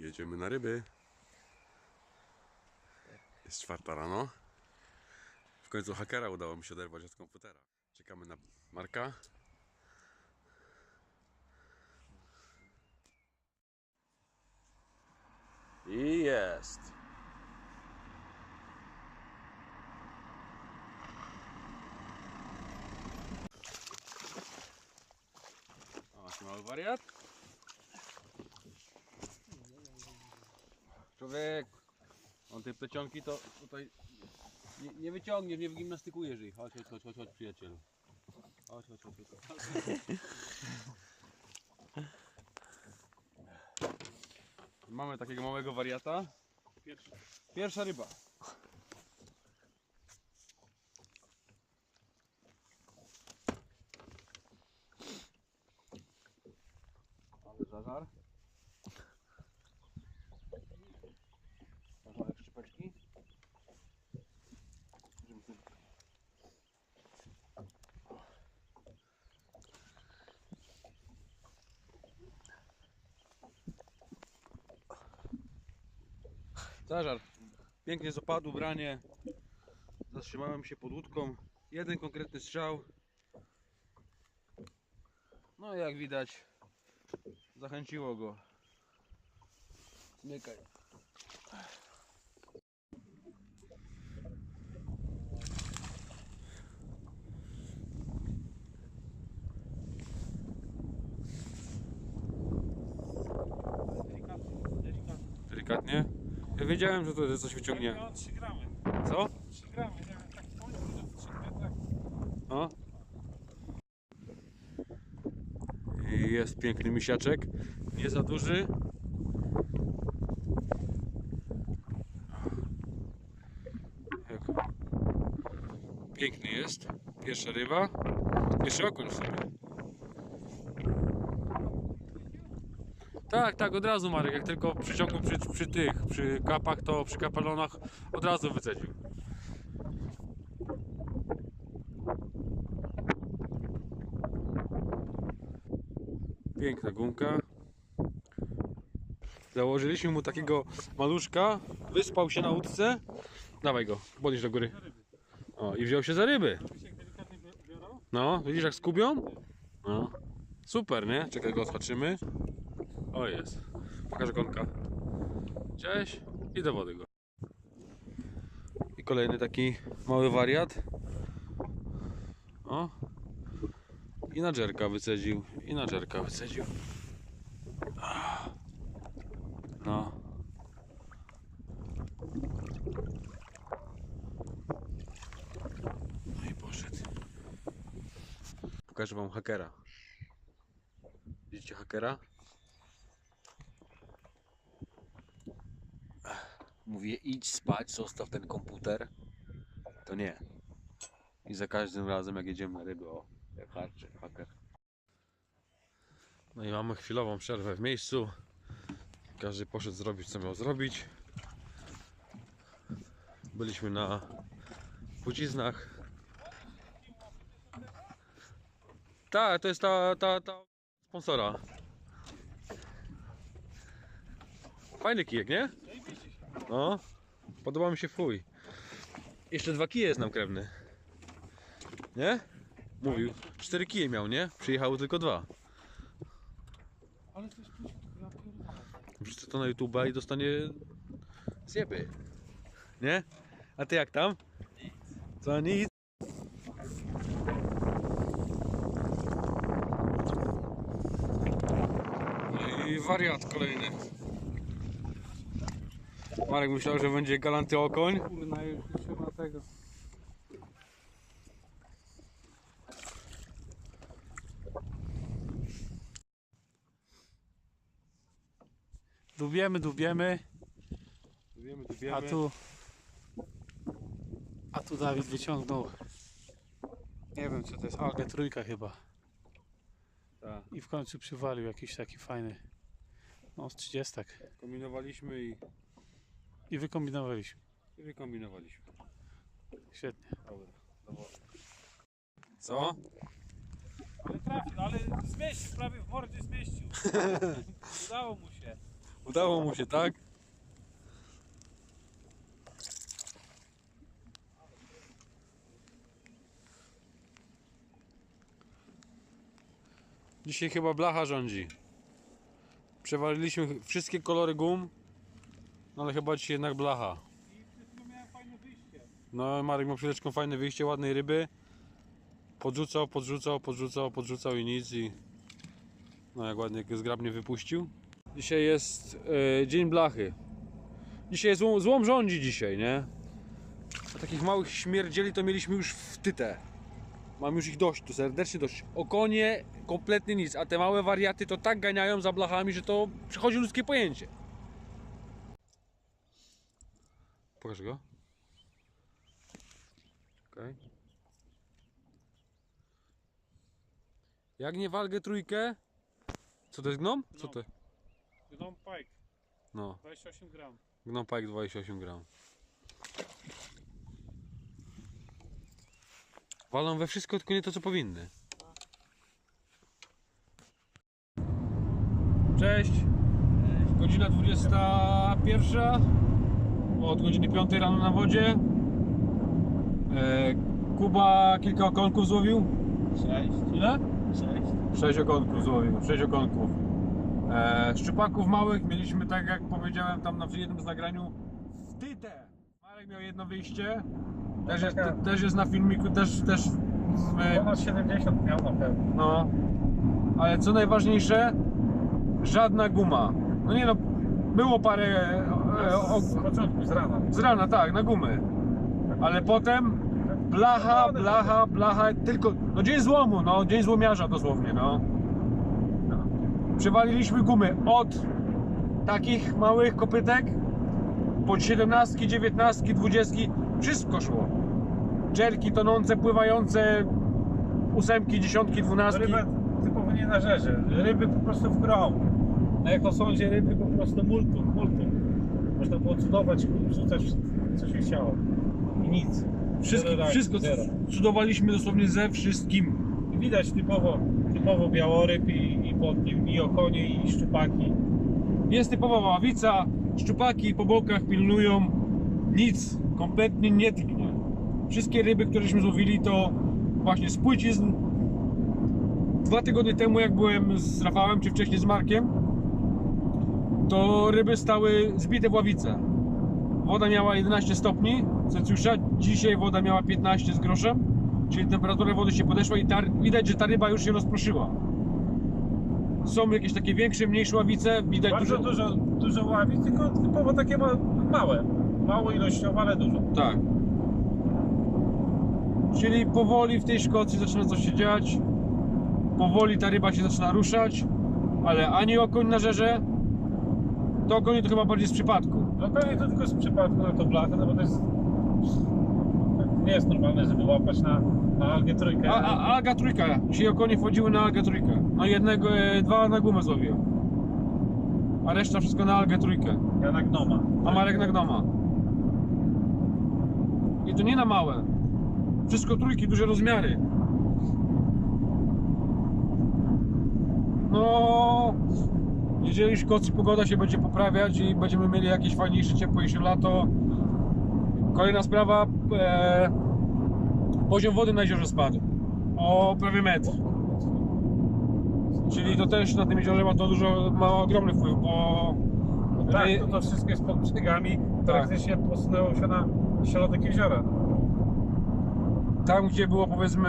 Jedziemy na ryby. Jest czwarta rano. W końcu hakera udało mi się oderwać od komputera. Czekamy na Marka. I jest. O, jaki mały wariat. Człowiek, on te plecionki to tutaj nie, nie wyciągniesz, nie wygimnastykujesz ich. Chodź, chodź, chodź, chodź, chodź przyjacielu. Chodź, chodź, chodź, chodź. Mamy takiego małego wariata. Pierwsza ryba. Zażar. Pięknie z opadu branie. Zatrzymałem się pod łódką. Jeden konkretny strzał. No jak widać zachęciło go. Zmykaj. Delikatnie. Ja wiedziałem, że to coś wyciągnie. Ja 3 gramy. Co? 3 gramy, nie wiem, tak powiem, że w 3 metrach. O. I Jest piękny misiaczek. Nie za duży. Piękny jest. Pierwsza ryba. Jeszcze okoń w sobie. Tak, tak, od razu Marek. Jak tylko przyciągnął przy, przy tych, przy kapach, to przy kapelonach od razu wycedził. Piękna gumka. Założyliśmy mu takiego maluszka, wyspał się na łódce. Dawaj go, podnieś do góry. O, i wziął się za ryby. No, widzisz jak skubią? No. Super, nie? Czekaj, go odhaczymy. O, jest. Pokażę konka. Cześć. I do wody go. I kolejny taki mały wariat. O. I na dżerka wycedził. I na dżerka wycedził. No. No i poszedł. Pokażę wam hakera. Widzicie hakera? Mówię idź spać, zostaw ten komputer. To nie. I za każdym razem jak jedziemy na ryby, o, jak harczy, haker. No i mamy chwilową przerwę w miejscu. Każdy poszedł zrobić co miał zrobić. Byliśmy na płciznach. Tak, to jest ta, ta, ta sponsora. Fajny kijek, nie? No, podoba mi się fuj. Jeszcze dwa kije jest nam krewny. Nie? Mówił. Cztery kije miał, nie? Przyjechały tylko dwa. Ale pierdolę. Wrzucę to na YouTube i dostanie zjeby. Nie? A ty jak tam? Co nic? No i wariat kolejny. Marek myślał, że będzie galanty okoń. Kurna, już nie trzeba tego. Dubiemy, dubiemy, Wiemy, a tu a tu Dawid wyciągnął. Nie wiem co to jest, algę trójka chyba. Tak. i w końcu przywalił jakiś taki fajny. No z 30 Kombinowaliśmy i, i wykombinowaliśmy, i wykombinowaliśmy. świetnie Dobra, do wody. Co? ale trafił, ale zmieścił, prawie w mordzie zmieścił udało mu się Udało mu się, tak? Dzisiaj chyba blacha rządzi. Przewaliliśmy wszystkie kolory gum, no ale chyba dzisiaj jednak blacha. No Marek ma przed fajne wyjście, ładnej ryby. Podrzucał, podrzucał, podrzucał, podrzucał i nic i no jak ładnie zgrabnie wypuścił. Dzisiaj jest e, dzień blachy. Dzisiaj jest złom rządzi dzisiaj, nie? A takich małych śmierdzieli to mieliśmy już w tytę. Mam już ich dość, tu serdecznie dość. O konie kompletnie nic, a te małe wariaty to tak ganiają za blachami, że to przychodzi ludzkie pojęcie. Pokaż go. Okej. Jak nie walgę trójkę? Co to jest gnom? Co to? Gnom Pike, No, 28 gram. gnom pike 28 gram. Walą we wszystko, tylko nie to co powinny. Cześć. Godzina 21. Od godziny 5 rano na wodzie. E, Kuba kilka okonków złowił. 6. Ile? 6. 6 okonków złowił, 6 okonków. E, szczupaków małych mieliśmy, tak jak powiedziałem tam na jednym z nagraniu, w tytę. Marek miał jedno wyjście. Też jest, też jest na filmiku, też, też Ponad 70 miał na pewno. no. Ale co najważniejsze, żadna guma. No nie no, było parę e, o, Z początku, z rana. z rana, tak, na gumy. Ale potem blacha, blacha, blacha, tylko, no dzień złomu, no dzień złomiarza dosłownie, no. Przywaliliśmy gumy od takich małych kopytek pod 17, 19, 20, wszystko szło. Czerki tonące, pływające, ósemki, dziesiątki, dwunastki. Ryby typowo nie na rzeży. Ryby po prostu w grom. Na jako sądzie ryby po prostu multum, multum. Można było cudować, rzucać co się chciało. I nic. Wszystko, Zero wszystko zero. cudowaliśmy dosłownie ze wszystkim. I widać typowo, typowo białoryb i, i pod nim i okonie i szczupaki. Jest typowa ławica, szczupaki po bokach pilnują, nic, kompletnie nie tyknie. Wszystkie ryby, któreśmy złowili to właśnie z płycizn. Dwa tygodnie temu jak byłem z Rafałem, czy wcześniej z Markiem, to ryby stały zbite w ławice. Woda miała 11 stopni Celsjusza, dzisiaj woda miała 15 z groszem, czyli temperatura wody się podeszła i ta, widać, że ta ryba już się rozproszyła. Są jakieś takie większe, mniejsze ławice, widać Bardzo dużo, dużo ławic, tylko typowo takie ma, małe. Mało ilościowo, ale dużo. Tak. Czyli powoli w tej Szkocji zaczyna coś się dziać. Powoli ta ryba się zaczyna ruszać, ale ani okoń na żerze. To okonie to chyba bardziej z przypadku. No pewnie to tylko z przypadku na to blachę, no bo to jest... Nie jest normalne, żeby łapać na, na algę trójkę. A, a Alga trójka. Dzisiaj okonie wchodziły na Algę trójkę. No jednego, e, dwa na gumę złowiłem. A reszta wszystko na Algę trójkę. Ja na gnoma. A Marek na gnoma. I to nie na małe. Wszystko trójki, duże rozmiary. No, jeżeli w Szkocji pogoda się będzie poprawiać i będziemy mieli jakieś fajniejsze, ciepłejsze lato. Kolejna sprawa, e, poziom wody na jeziorze spadł o prawie metr. Czyli to też na tym jeziorze ma to dużo, ma ogromny wpływ, bo No tak, to, wszystko jest pod brzegami. Tak. Praktycznie posunęło się na środek jeziora. tam gdzie było powiedzmy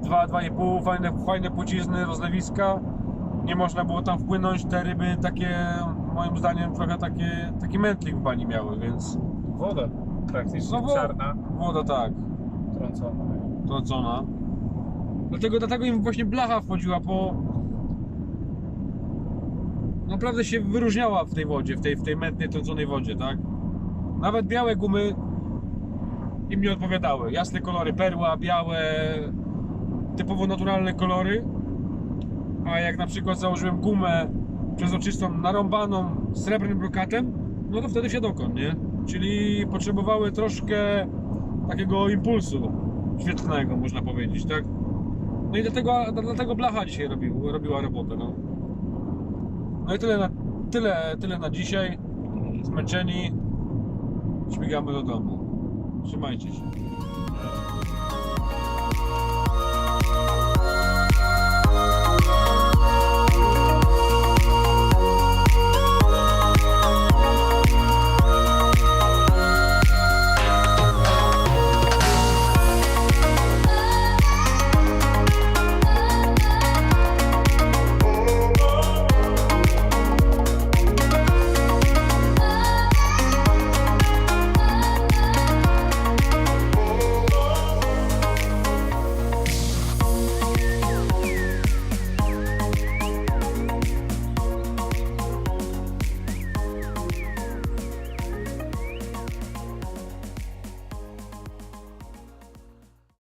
2-2,5 fajne, fajne płcizny, rozlewiska nie można było tam wpłynąć, te ryby takie moim zdaniem trochę takie, taki mętlik w bani miały, więc Woda praktycznie No czarna, woda tak, trącona. trącona. Dlatego, dlatego im właśnie blacha wchodziła, bo naprawdę się wyróżniała w tej wodzie, w tej, w tej mętnej, trąconej wodzie, tak? Nawet białe gumy im nie odpowiadały. Jasne kolory, perła, białe, typowo naturalne kolory. A jak na przykład założyłem gumę przezroczystą, narąbaną srebrnym brokatem, no to wtedy się dokąd, nie? Czyli potrzebowały troszkę takiego impulsu świetlnego, można powiedzieć, tak? No i dlatego, dlatego blacha dzisiaj robił, robiła robotę, no. No i tyle na, tyle, tyle na dzisiaj. Zmęczeni. Śmigamy do domu. Trzymajcie się.